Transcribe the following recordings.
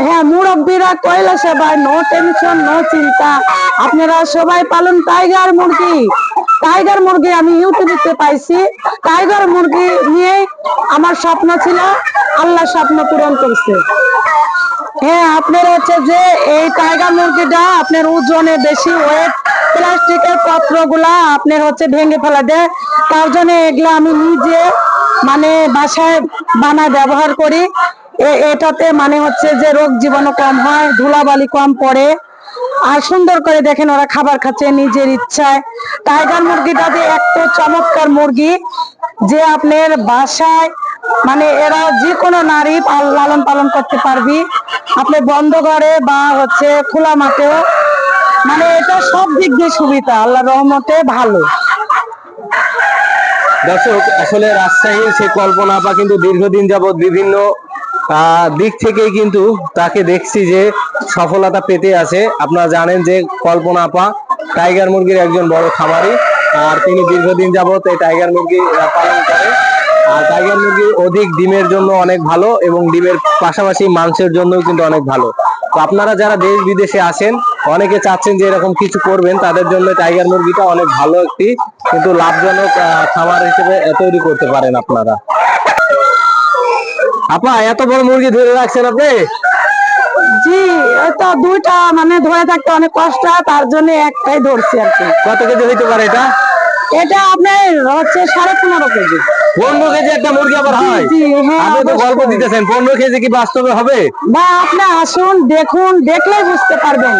হ্যাঁ মুরব্বীরা কয়লা ভাই নো টেনশন নো চিন্তা। আপনারা সবাই পালন টাইগার মুরগি। টাইগার মুরগি আমি ইউটিউবে পাইছি। টাইগার মুরগি নিয়ে আমার স্বপ্ন ছিল, আল্লাহ স্বপ্ন পূরণ করছে। হ্যাঁ আপনার হচ্ছে যে এই টাইগার মুরগিটা আপনার ওজনে বেশি ওয়েট প্লাস্টিকের পত্রগুলা আপনার হচ্ছে ভেঙে ফেলা দেয়। তার জন্য এগুলো আমি নিজে মানে বাসায় বানায় ব্যবহার করি। এটাতে মানে হচ্ছে যে রোগ জীবাণু কম হয়, ধুলাবালি কম পড়ে। আর সুন্দর করে দেখেন ওরা খাবার খাচ্ছে নিজের ইচ্ছায়। টাইগার মুরগিটাতে এত চমৎকার মুরগি, যে আপনার বাসায় মানে এরা যে কোনো নারী লালন পালন করতে পারবি। আপনি বন্ধ ঘরে বা হচ্ছে খোলা মাঠেও মানে এটা সব দিক দিয়ে সুবিধা আল্লাহ রহমতে ভালো। দর্শক, আসলে রাজশাহী সেই কল্পনা আপা কিন্তু দীর্ঘদিন যাবৎ বিভিন্ন দিক থেকেই কিন্তু তাকে দেখছি যে সফলতা পেতে আছে। আপনারা জানেন যে কল্পনা আপা টাইগার মুরগির একজন বড় খামারি, আর তিনি দীর্ঘদিন যাবৎ এই টাইগার মুরগি পালন করে। আর টাইগার মুরগি অধিক ডিমের জন্য অনেক ভালো এবং ডিমের পাশাপাশি মাংসের জন্যও কিন্তু অনেক ভালো। তো আপনারা যারা দেশ বিদেশে আসেন অনেকে চাচ্ছেন যে এরকম কিছু করবেন, তাদের জন্য টাইগার মুরগিটা অনেক ভালো একটি, কিন্তু লাভজনক খামার হিসেবে তৈরি করতে পারেন আপনারা। আপা এত বড় মুরগি ধরে রাখছেন আপনি? জি এটা দুইটা মানে ধরে থাকতে অনেক কষ্ট তার জন্য একটাই ধরছি আর কি। কত কেজি হইতে পারে এটা? এটা আপনার হচ্ছে সাড়ে পনেরো কেজি। পনেরো কেজি একটা মুরগি আবার হয়? হ্যাঁ, আপনি তো গল্প দিতেছেন পনেরো কেজি কি বাস্তবে হবে? বা আপনি আসুন দেখুন দেখলেই বুঝতে পারবেন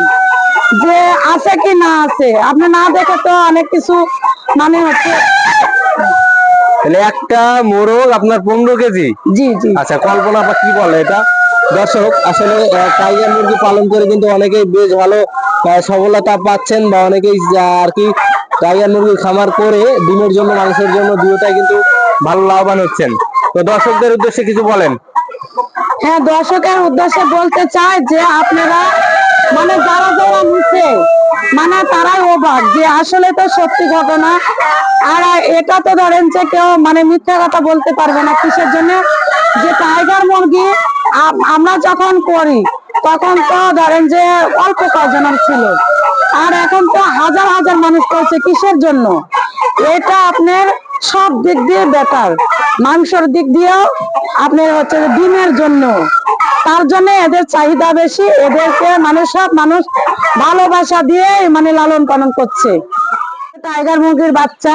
যে আছে কি না আছে। আপনি না দেখে তো অনেক কিছু মানে হচ্ছে তাহলে একটা মোরগ আপনার পনেরো কেজি? জি জি। আচ্ছা কল্পনা আপা কি বলে এটা? দর্শক আসলে টাইগার মুরগি পালন করে কিন্তু অনেকেই বেশ ভালো সফলতা পাচ্ছেন বা অনেকেই আর কি টাইগার মুরগি খামার করে ডিমের জন্য মাংসের জন্য দুটোটাই কিন্তু ভালো লাভবান হচ্ছেন। তো দর্শকদের উদ্দেশ্যে কিছু বলেন। হ্যাঁ দর্শকের উদ্দেশ্যে বলতে চাই যে আপনারা মানে যারা মানে তারাই অবাক যে আসলে তো সত্যি ঘটনা। আর এটা তো ধরেন যে কেউ মানে মিথ্যা কথা বলতে পারবে না কিসের জন্য? যে টাইগার মুরগি আমরা যখন করি, তখন তো ধরেন যে অল্প কজনের ছিল। আর এখন তো হাজার হাজার মানুষ করছে কিসের জন্য? এটা আপনার সব দিক দিয়ে বেটার মাংসের দিক দিয়েও আপনার হচ্ছে ডিমের জন্য। তার জন্য এদের চাহিদা বেশি, এদেরকে মানে সব মানুষ ভালোবাসা দিয়ে মানে লালন পালন করছে। টাইগার মুরগির বাচ্চা,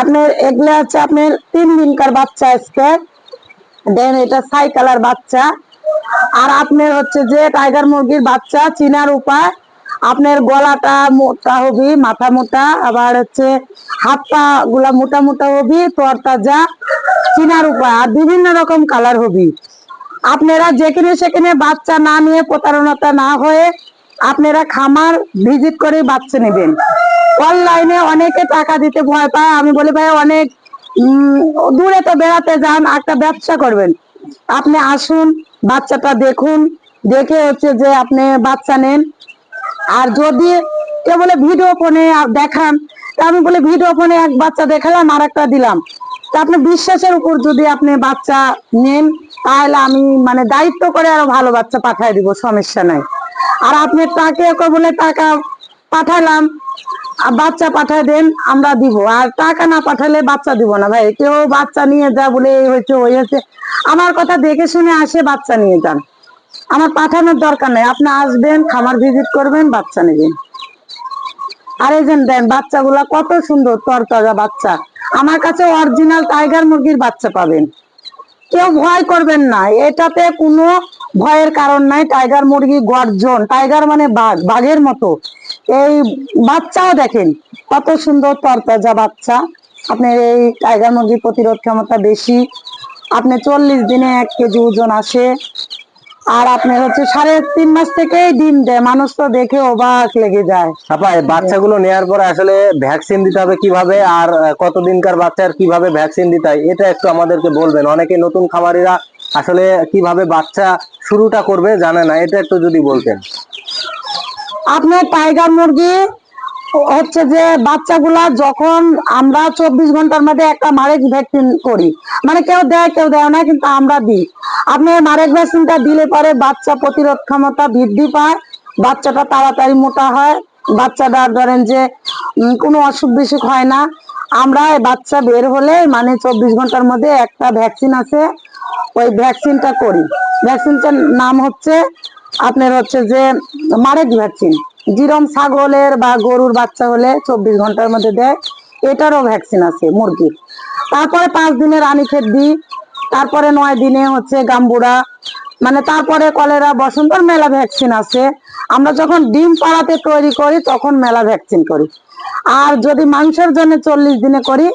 আপনার এগুলো হচ্ছে আপনার তিন দিনকার বাচ্চা আজকে। দেন এটা সাই কালার বাচ্চা। আর আপনার হচ্ছে যে টাইগার মুরগির বাচ্চা চিনার উপায় আপনার গলাটা মোটা হবি, মাথা মোটা, আবার হচ্ছে হাত পা গুলা মোটা মোটা হবি তরতাজা চিনার উপায় আর বিভিন্ন রকম কালার হবি। আপনারা যেখানে সেখানে বাচ্চা না নিয়ে প্রতারণতা না হয়ে আপনারা খামার ভিজিট করে বাচ্চা নেবেন। অনলাইনে অনেকে টাকা দিতে ভয় পায়। আমি বলি, ভাই, অনেক দূরে তো বেড়াতে যান, একটা ব্যবসা করবেন। আপনি আসুন, বাচ্চাটা দেখুন, দেখে হচ্ছে যে আপনি বাচ্চা নেন। আর যদি কেউ বলে, ভিডিও ফোনে দেখান, তা আমি বলে, ভিডিও ফোনে এক বাচ্চা দেখালাম আর একটা দিলাম। তা আপনি বিশ্বাসের উপর যদি আপনি বাচ্চা নেন, তাহলে আমি মানে দায়িত্ব করে আরও ভালো বাচ্চা পাঠাই দিব, সমস্যা নাই। আর আপনি তাকে বলে টাকা পাঠালাম বাচ্চা পাঠায় দেন, আমরা দিব। আর টাকা না পাঠালে বাচ্চা দিব না ভাই। কেউ বাচ্চা নিয়ে যা বলে এই হয়েছে, ওই হয়েছে। আমার কথা দেখে শুনে আসে, বাচ্চা নিয়ে যান। আমার পাঠানোর দরকার নেই। আপনি আসবেন, খামার ভিজিট করবেন, বাচ্চা নেবেন। আর এই দেন, বাচ্চাগুলা কত সুন্দর, তরতাজা বাচ্চা। আমার কাছে অরিজিনাল টাইগার মুরগির বাচ্চা পাবেন। কেউ ভয় করবেন না, এটাতে কোনো ভয়ের কারণ নাই টাইগার মুরগি গর্জন টাইগার মানে বাঘ, বাঘের মতো। এই বাচ্চাও দেখেন, কত সুন্দর তরতাজা বাচ্চা। আপনার এই টাইগার মুরগির প্রতিরোধ ক্ষমতা বেশি, আপনি চল্লিশ দিনে এক কেজি ওজন আসে। আর আপনার হচ্ছে সাড়ে তিন মাস থেকেই ডিম দেয়। মানুষ তো দেখে অবাক লেগে যায়। আপা এই বাচ্চাগুলো নেওয়ার পরে আসলে ভ্যাকসিন দিতে হবে কীভাবে আর কতদিনকার বাচ্চার কীভাবে ভ্যাকসিন দিতে হয় এটা একটু আমাদেরকে বলবেন। অনেকে নতুন খামারিরা আসলে কীভাবে বাচ্চা শুরুটা করবে জানে না এটা একটু যদি বলতেন। আপনার টাইগার মুরগি হচ্ছে যে বাচ্চাগুলা যখন আমরা চব্বিশ ঘণ্টার মধ্যে একটা মারেক ভ্যাকসিন করি মানে কেউ দেয় কেউ দেয় না, কিন্তু আমরা দিই। আপনি মারেক ভ্যাকসিনটা দিলে পরে বাচ্চা প্রতিরোধ ক্ষমতা বৃদ্ধি পায়, বাচ্চাটা তাড়াতাড়ি মোটা হয়, বাচ্চাটা ধরেন যে কোনো অসুখ বিসুখ হয় না। আমরা বাচ্চা বের হলে মানে চব্বিশ ঘণ্টার মধ্যে একটা ভ্যাকসিন আছে, ওই ভ্যাকসিনটা করি। ভ্যাকসিনটার নাম হচ্ছে, আপনার হচ্ছে যে মারেক ভ্যাকসিন। জিরম ছাগলের বা গরুর বাচ্চা হলে চব্বিশ ঘণ্টার মধ্যে দেয়, এটারও ভ্যাকসিন আছে মুরগির তারপরে পাঁচ দিনে রানী রানীক্ষেত দিই তারপরে নয় দিনে হচ্ছে গাম্বুড়া মানে তারপরে কলেরা, বসন্তর মেলা ভ্যাকসিন আছে। আমরা যখন ডিম পাড়াতে তৈরি করি, তখন মেলা ভ্যাকসিন করি। আর যদি মাংসের জন্য চল্লিশ দিনে করি,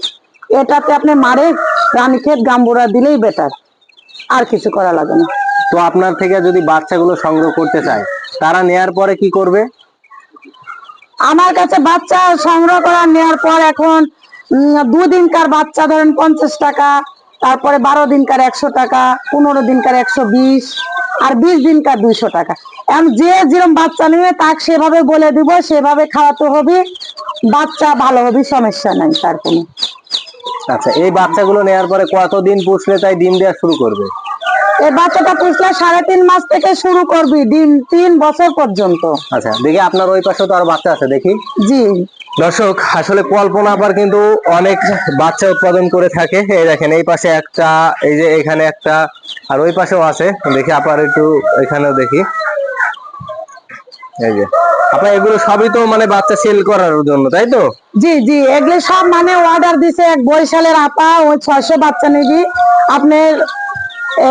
এটাতে আপনি মারে রানীক্ষেত গাম্বুরা দিলেই বেটার আর কিছু করা লাগে না। তো আপনার থেকে যদি বাচ্চাগুলো সংগ্রহ করতে চায়, তারা নেয়ার পরে কি করবে? আমার কাছে বাচ্চা সংগ্রহ করা নেওয়ার পর এখন দুদিনকার বাচ্চা ধরেন পঞ্চাশ টাকা, তারপরে বারো দিনকার একশো টাকা, পনেরো দিনকার একশো বিশ, আর বিশ দিনকার দুইশো টাকা। এখন যে যেরকম বাচ্চা নেবে, তাকে সেভাবে বলে দিব, সেভাবে খাওয়াতে হবে, বাচ্চা ভালো হবে, সমস্যা নাই, তার কোনো। আচ্ছা এই বাচ্চাগুলো নেওয়ার পরে কতদিন পুষলে তাই ডিম দেওয়া শুরু করবে? এই বাচ্চাটা পুষলে সাড়ে তিন মাস থেকে শুরু করবি দিন তিন বছর পর্যন্ত। আচ্ছা দেখি আপনার ওই পাশে তো আরও বাচ্চা আছে দেখি। জি। দর্শক আসলে কল্পনা আবার কিন্তু অনেক বাচ্চা উৎপাদন করে থাকে। এই দেখেন এই পাশে একটা এই যে এখানে একটা আর ওই পাশেও আছে। দেখি আবার একটু এখানেও দেখি। এই যে আপনার এগুলো সবই তো মানে বাচ্চা সেল করার জন্য তাই তো? জি জি এগুলো সব মানে অর্ডার দিছে এক বরিশালের আপা ওই ছয়শো বাচ্চা নিবি। আপনার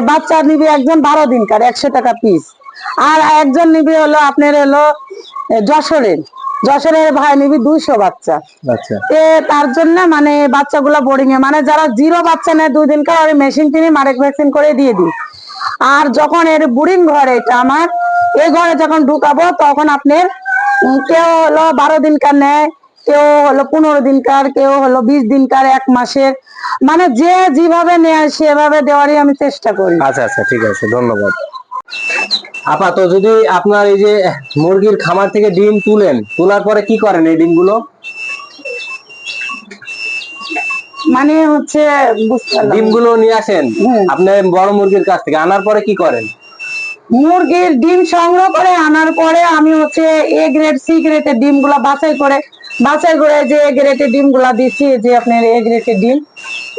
বাচ্চা নিবি একজন বারো দিনকার একশো টাকা পিস আর একজন নিবি হলো আপনার হলো যশোরের। যশোরের ভাই নিবি দুইশো বাচ্চা। আচ্ছা। এ তার জন্য মানে বাচ্চাগুলো বোর্ডিং এ মানে যারা জিরো বাচ্চা নেয় দুই দিনকার আমি মেশিন কিনে মারেক ভ্যাকসিন করে দিয়ে দিই। আর যখন এর বুড়িং ঘর এটা আমার এই ঘরে যখন ঢুকাবো তখন আপনার কেউ হলো বারো দিনকার নেয় কেউ হলো পনেরো দিনকার কেউ হলো বিশ দিনকার এক মাসের। মানে যে যেভাবে নেয় সেভাবে দেওয়ারই আমি চেষ্টা করি। আচ্ছা আচ্ছা ঠিক আছে ধন্যবাদ। আপা তো যদি আপনার এই যে মুরগির খামার থেকে ডিম তুলেন তোলার পরে কি করেন এই ডিমগুলো? মানে হচ্ছে ডিমগুলো নিয়ে আসেন হুম। আপনার বড় মুরগির কাছ থেকে আনার পরে কি করেন? মুরগির ডিম সংগ্রহ করে আনার পরে আমি হচ্ছে এ গ্রেড সি গ্রেডের ডিমগুলা বাছাই করে বাছাই করে যে এ ডিমগুলা দিচ্ছি যে আপনার এ গ্রেডের ডিম,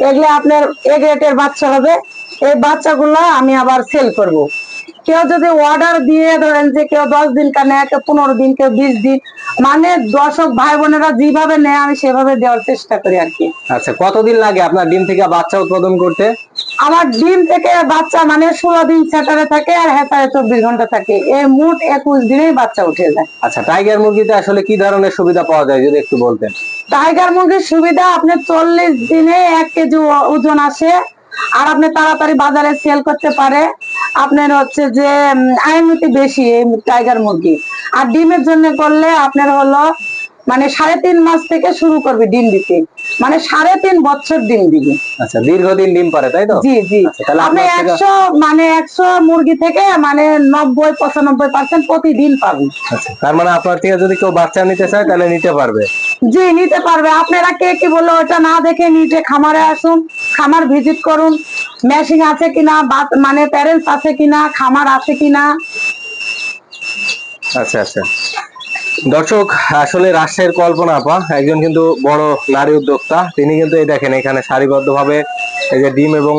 এগুলো আপনার এ রেটের বাচ্চা হবে, এই বাচ্চাগুলো আমি আবার সেল করব। কেউ যদি অর্ডার দিয়ে ধরেন যে কেউ দশ দিন কানে, কেউ পনেরো দিন, কেউ বিশ দিন মানে দর্শক ভাই বোনেরা যেভাবে নেয় আমি সেভাবে দেওয়ার চেষ্টা করি আর কি। আচ্ছা কতদিন লাগে আপনার ডিম থেকে বাচ্চা উৎপাদন করতে? আমার ডিম থেকে বাচ্চা মানে ষোলো দিন সেটারে থাকে আর হেতারে চব্বিশ ঘণ্টা থাকে। এ মোট একুশ দিনেই বাচ্চা উঠে যায়। আচ্ছা টাইগার মুরগিতে আসলে কি ধরনের সুবিধা পাওয়া যায় যদি একটু বলতেন? টাইগার মুরগির সুবিধা আপনার চল্লিশ দিনে এক কেজি ওজন আসে। আর আপনি তাড়াতাড়ি বাজারে সেল করতে পারে। আপনার হচ্ছে যে আয়মিতি বেশি টাইগার মুরগি। আর ডিমের জন্য করলে আপনার হলো মানে সাড়ে তিন মাস থেকে শুরু করবে ডিম দিতে। মানে সাড়ে তিন বছর ডিম দিবে। আচ্ছা দীর্ঘদিন ডিম পারে তাই তো? জি জি। আচ্ছা, আপনি একশো মানে একশো মুরগি থেকে মানে নব্বই পঁচানব্বই পার্সেন্ট প্রতিদিন পাবেন আচ্ছা তার মানে আপনার থেকে যদি কেউ বাচ্চা নিতে চায় তাহলে নিতে পারবে? জি নিতে পারবে। আপনারা কে কি বলল ওটা না দেখে নিজে খামারে আসুন খামার ভিজিট করুন। মেশিন আছে কিনা মানে প্যারেন্টস আছে কিনা খামার আছে কিনা। আচ্ছা আচ্ছা। দর্শক, আসলে রাজশাহীর কল্পনা আপা, একজন কিন্তু বড় নারী উদ্যোক্তা। তিনি কিন্তু এই দেখেন, এখানে সারিবদ্ধভাবে এই যে ডিম এবং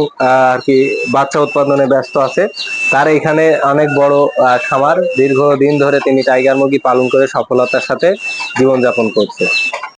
আর কি বাচ্চা উৎপাদনে ব্যস্ত আছে। তার এখানে অনেক বড় খামার। দীর্ঘদিন ধরে তিনি টাইগার মুরগি পালন করে সফলতার সাথে জীবনযাপন করছে।